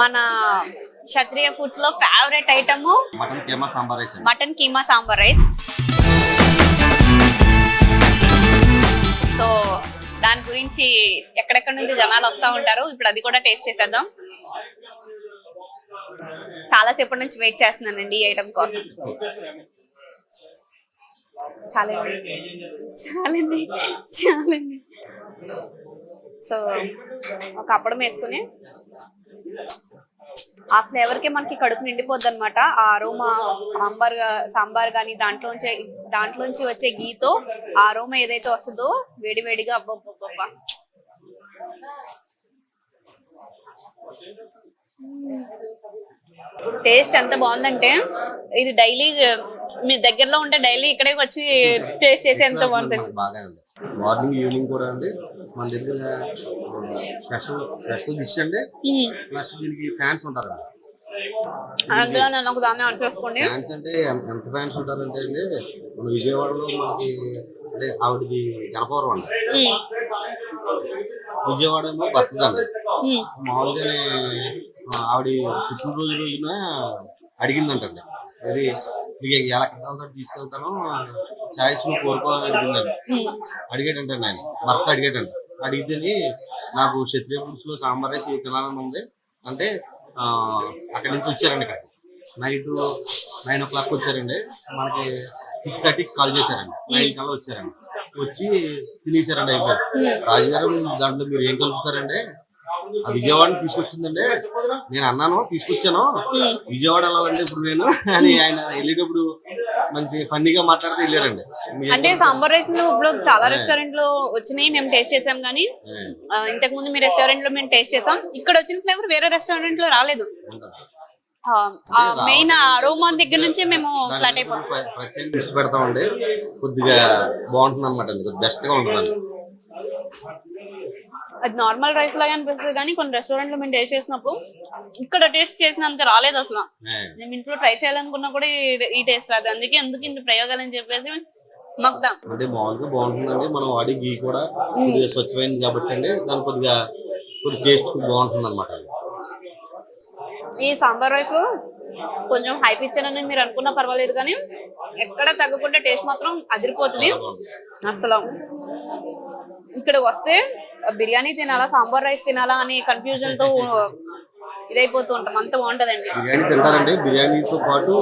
మన Kshatriya ఫుడ్స్లో favourite item mutton keema sambar rice mutton keema sambar rice. So దాని గురించి ఎక్కడెక్కడ నుంచి జనాలు వస్తూ ఉంటారు ఇప్పుడు అది కూడా టేస్ట్ చేసేద్దాం. చాలా సేపటి నుంచి వెయిట్ చేస్తున్నానండి ఈ ఐటమ్ కోసం. చాలండి. చాలండి. చాలండి. సో ఒక అప్పడం వేసుకుని ఆ ఫ్లేవర్కి మనకి కడుపు నిండిపోద్ది అనమాట ఆ అరోమా సాంబార్ సాంబార్ కానీ దాంట్లోంచి దాంట్లోంచి వచ్చే గీతో ఆ అరోమా ఏదైతే వస్తుందో వేడి వేడిగా అబ్బబ్బబ్బబ్బ. Taste hmm. ఎంత బాగుందంటే ఇది డైలీ మీ దగ్గరలో ఉంటే డైలీ ఇక్కడే వచ్చి టేస్ట్ చేసి ఎంత బాగుంటుంది. అండి మార్నింగ్ ఈవినింగ్ కూడా అండి. మన దగ్గర స్పెషల్ స్పెషల్ డిష్ అండి. ప్లస్ దీనికి ఫ్యాన్స్ ఉంటారండి అందులో నన్ను ఒక దాన్ని ఆన్ చేసుకోండి. ఫ్యాన్స్ అంటే ఎంత- ఫ్యాన్స్ ఉంటారంటే అండి మన విజయవాడలో మనకి అంటే ఆవిడది గణపవరం అండి. విజయవాడ ఏమో బతుందండి మ్మ్. మామూలుగానే ఆవిడ పుట్టినరోజు రోజున అడిగిందంటండి. అది మీకు ఎలా కట్టాలతో తీసుకెళ్తాను ఛాయిస్ నువ్వు కోరుకోవాలని అడిగిందండి మ్మ్. ఆయన భర్త అడిగాడంట. అడిగితేని నాకు క్షత్రియ పురుషులు సాంబార్ రైస్ తినాలని ఉంది. అంటే ఆ, అక్కడి నుంచి వచ్చారండి ఇక్కడ నైట్ నైన్ ఓ క్లాక్ వచ్చారండి. మనకి సిక్స్ థర్టీకి కాల్ చేశారండి. నైన్ కల్లా వచ్చారండి. వచ్చి తినేసారండి అయిపోయి రాజుగారు దాంట్లో మీరు ఏం కలుపుతారండి ఆ విజయవాడని తీసుకొచ్చిందండి. నేను అన్నాను తీసుకొచ్చాను. విజయవాడ వెళ్ళాలంటే ఇప్పుడు నేను అని ఆయన వెళ్ళేటప్పుడు మంచి ఫన్నీగా మాట్లాడితే వెళ్ళారండి. అంటే సాంబార్ రైస్ ఇప్పుడు చాలా రెస్టారెంట్లో వచ్చినాయి మేము టేస్ట్ చేసాం కానీ ఆ, ఇంతకు ముందు మీ రెస్టారెంట్లో మేము టేస్ట్ చేసాం. ఇక్కడ వచ్చిన ఫ్లేవర్ వేరే రెస్టారెంట్లో రాలేదు. మెయిన్ అరోమా దగ్గర నుంచి మేము ఫ్లాట్ దృష్టి పెడతామండి. కొద్దిగా బాగుంటుంది అనమాట బెస్ట్గా ఉంటుంది అది నార్మల్ రైస్ లాగా అనిపిస్తుంది కానీ కొన్ని రెస్టారెంట్లో మేము టేస్ట్ చేసినప్పుడు ఇక్కడ టేస్ట్ చేసినంత రాలేదు అసలు. మేము ఇంట్లో ట్రై చేయాలనుకున్నా కూడా ఈ- టేస్ట్ రాదు. అందుకే ఎందుకు ఇన్ని ప్రయోగాలు అని చెప్పేసి మొక్కుదాం అంటే మామూలుగా బాగుంటుందండి. మనం వాడే గీ కూడా కొద్దిగా స్వచ్ఛమైనది కాబట్టి అండి. దాని కొద్దిగా టేస్ట్ బాగుంటుంది అనమాట ఈ సాంబార్ రైస్ కొంచెం హైప్ ఇచ్చానని మీరు అనుకున్నా పర్వాలేదు కానీ ఎక్కడ తగ్గకుండా టేస్ట్ మాత్రం అదిరిపోతుంది. అసలు ఇక్కడ వస్తే బిర్యానీ తినాలా సాంబార్ రైస్ తినాలా అనే కన్ఫ్యూజన్తో ఇదైపోతూ ఉంటాం. అంత బాగుంటదండి. బిర్యానీ తింటారండి. బిర్యానీతో పాటు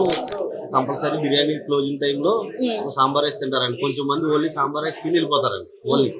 కంపల్సరీ బిర్యానీ క్లోజింగ్ టైంలో సాంబార్ రైస్ తింటారండి. కొంచెం మంది ఓన్లీ సాంబార్ రైస్ తిని వెళ్ళిపోతారండి. ఓన్లీ.